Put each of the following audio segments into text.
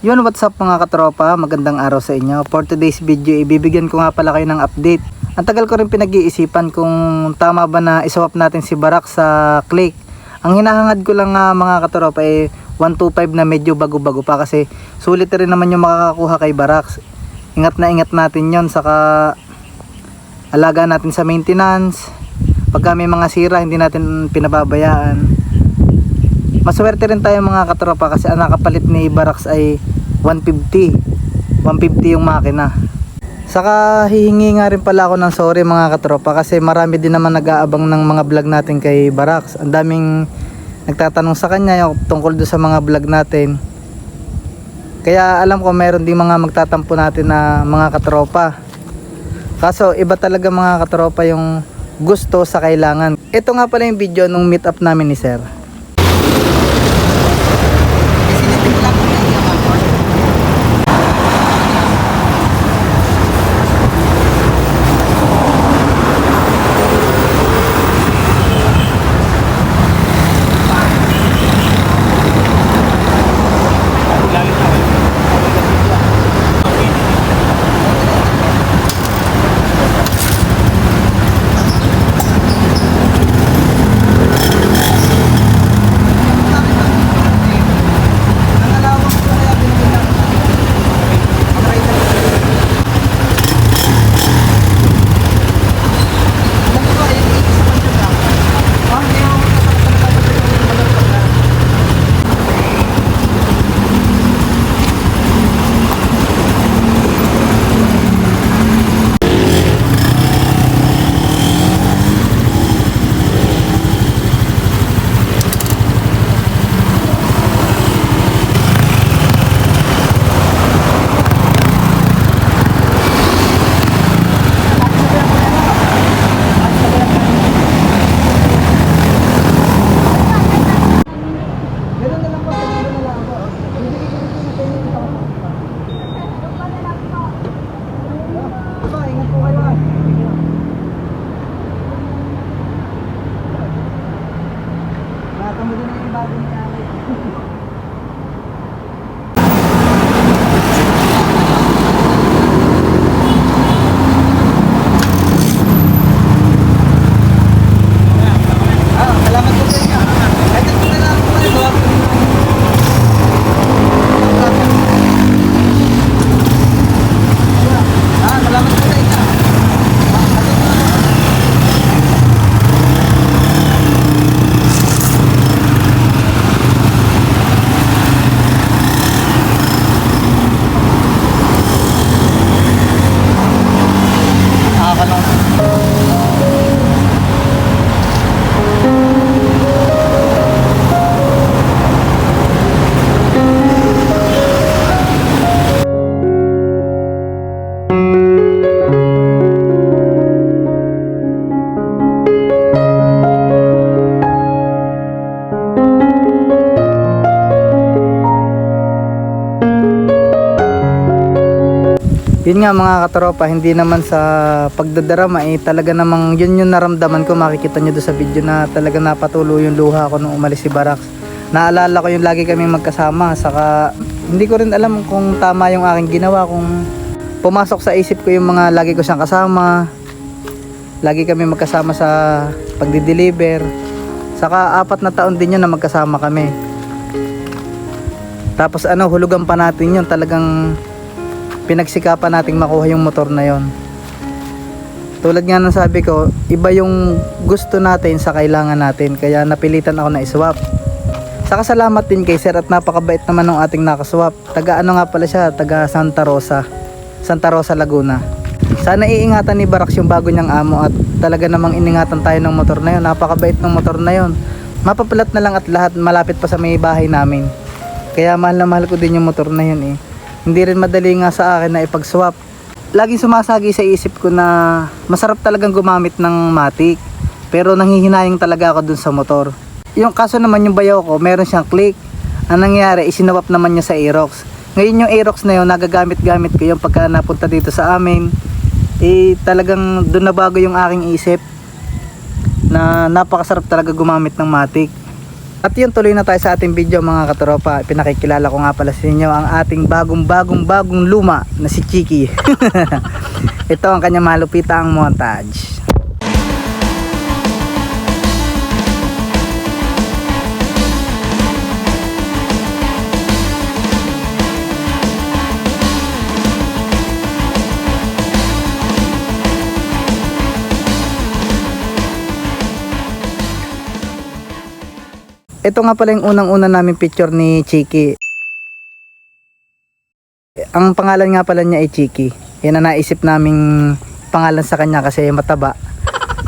Yun, what's up mga katropa? Magandang araw sa inyo. For today's video, ibibigyan ko nga pala kayo ng update. Ang tagal ko rin pinag-iisipan kung tama ba na iswap natin si Barak sa click. Ang hinahangad ko lang nga mga katropa ay 125 na medyo bago-bago pa kasi sulit rin naman yung makakakuha kay Barak. Ingat na ingat natin yon saka alaga natin sa maintenance. Pagka may mga sira, hindi natin pinababayaan maswerte rin tayo mga katropa kasi ang nakapalit ni Barax ay 150 150 yung makina. Saka hihingi nga rin pala ako ng sorry mga katropa kasi marami din naman nag-aabang ng mga vlog natin kay Barax. Ang daming nagtatanong sa kanya yung tungkol do sa mga vlog natin. Kaya alam ko meron din mga magtatampo natin na mga katropa. Kaso iba talaga mga katropa yung gusto sa kailangan. Ito nga pala yung video nung meet up namin ni sir Yun nga mga katropa, hindi naman sa pagdadarama eh, talaga namang yun yung naramdaman ko, makikita nyo doon sa video na talaga napatuloy yung luha ko nung umalis si Barax. Naalala ko yung lagi kami magkasama, saka hindi ko rin alam kung tama yung aking ginawa, kung pumasok sa isip ko yung mga lagi ko siyang kasama, lagi kami magkasama sa pagdi-deliver, saka apat na taon din yun na magkasama kami. Tapos ano, hulugan pa natin yun, talagang pinagsikapan nating makuha yung motor na yon. Tulad nga ng sabi ko, iba yung gusto natin sa kailangan natin. Kaya napilitan ako na iswap. Saka salamat din kay sir at napakabait naman ng ating nakaswap. Taga ano nga pala siya, taga Santa Rosa. Santa Rosa, Laguna. Sana iingatan ni Barax yung bago niyang amo at talaga namang iningatan tayo ng motor na yun. Napakabait ng motor na yun. Mapapalat na lang at lahat malapit pa sa may bahay namin. Kaya mahal na mahal ko din yung motor na yun eh. Hindi rin madali nga sa akin na ipag-swap. Laging sumasagi sa isip ko na masarap talagang gumamit ng Matic. Pero nanghihinayang talaga ako dun sa motor. Yung kaso naman yung bayaw ko, meron siyang click. Ang nangyari, isinawap naman niya sa Aerox. Ngayon yung Aerox na yun, nagagamit-gamit ko yung pagka napunta dito sa amin. Eh talagang doon na bago yung aking isip na napakasarap talaga gumamit ng Matic. At yun, tuloy na tayo sa ating video mga katropa. Pinakikilala ko nga pala sa inyo ang ating bagong bagong bagong luma na si Chiki. Ito ang kanyang malupitang montage. Ito nga pala yung unang-una namin picture ni Chiki. Ang pangalan nga pala niya ay Chiki. Yan ang naisip naming pangalan sa kanya kasi mataba.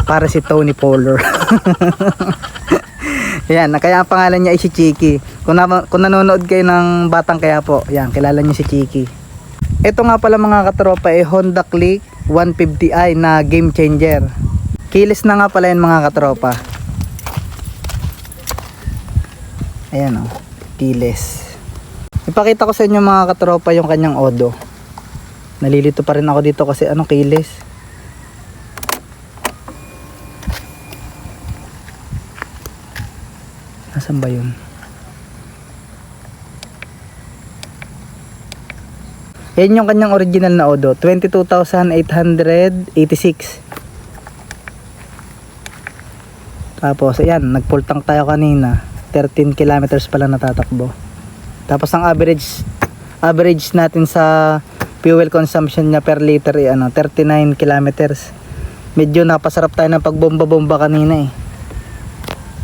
Para si Tony Polar. yan, kaya ang pangalan niya ay si Chiki. Kung, na, kung nanonood kayo ng Batang Kaya po, yan, kilala niyo si Chiki. Ito nga pala mga katropa ay Honda Click 150i na game changer. Kilis na nga pala yan mga katropa. Ayan o, kiles. Ipakita ko sa inyo mga katropa yung kanyang odo. Nalilito pa rin ako dito kasi anong kiles. Nasaan ba yun? Yan yung kanyang original na odo. 22,886. Tapos, ayan, nag-full tank tayo kanina. 13 kilometers pala natatakbo. Tapos ang average average natin sa fuel consumption niya per liter ay ano, 39 kilometers. Medyo napasarap tayo ng pagbomba-bomba kanina eh.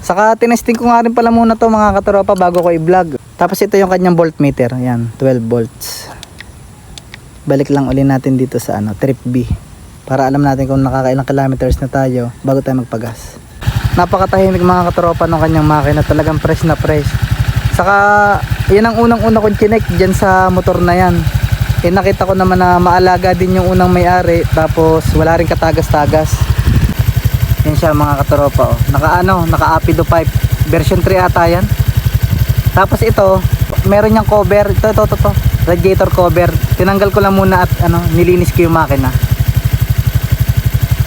Saka tinesting ko nga rin pala muna to mga katropa bago ko i-vlog. Tapos ito yung kanyang voltmeter. Ayan, 12 volts. Balik lang uli natin dito sa ano, trip B. Para alam natin kung nakakailang kilometers na tayo bago tayo magpagas napakatahimik mga katropa ng kanyang makina. Talagang fresh na fresh. Saka yan ang unang una kong chinek dyan sa motor na yan. Eh nakita ko naman na maalaga din yung unang may-ari. Tapos wala rin katagas-tagas. Yan siya mga katropa oh. naka ano naka apido pipe. Version 3 ata yan. Tapos ito meron niyang cover. Ito ito ito, ito. Radiator cover. Tinanggal ko lang muna at ano nilinis ko yung makina.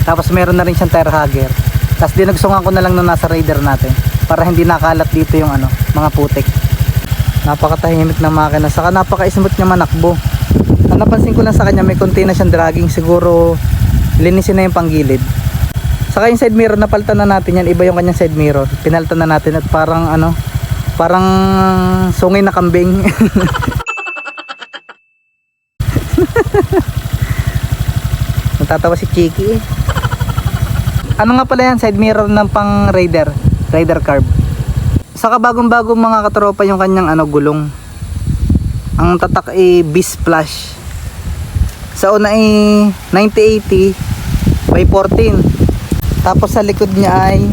Tapos meron na rin siyang tire hugger tapos dinagsungan ko na lang nung nasa raider natin para hindi nakalat dito yung ano, mga putik. Napakatahimik ng makina. Saka napaka-smooth niya manakbo. Ang napansin ko lang sa kanya may konti na siyang dragging. Siguro linisin na yung panggilid. Saka yung side mirror napalitan na natin yan. Iba yung kanyang side mirror. Pinalitan na natin at parang ano, parang sungay na kambing. Natatawa si Chiki eh. Ano nga pala yan? Side mirror ng pang Raider. Raider carb. Saka bagong bagong mga katropa yung kanyang ano gulong. Ang tatak ay B-splash. Sa una ay 9080 by 14. Tapos sa likod niya ay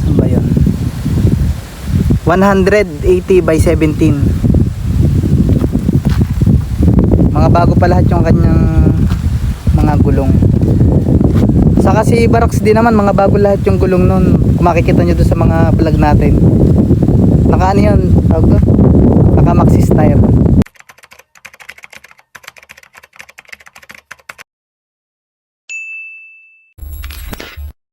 saan ba yun? 180 by 17. Mga bago pa lahat yung kanyang mga gulong. Saka si Barox din naman, mga bago lahat yung gulong nun. Kung makikita nyo doon sa mga vlog natin. Naka ano yun, tawag ko? Naka Maxis tire.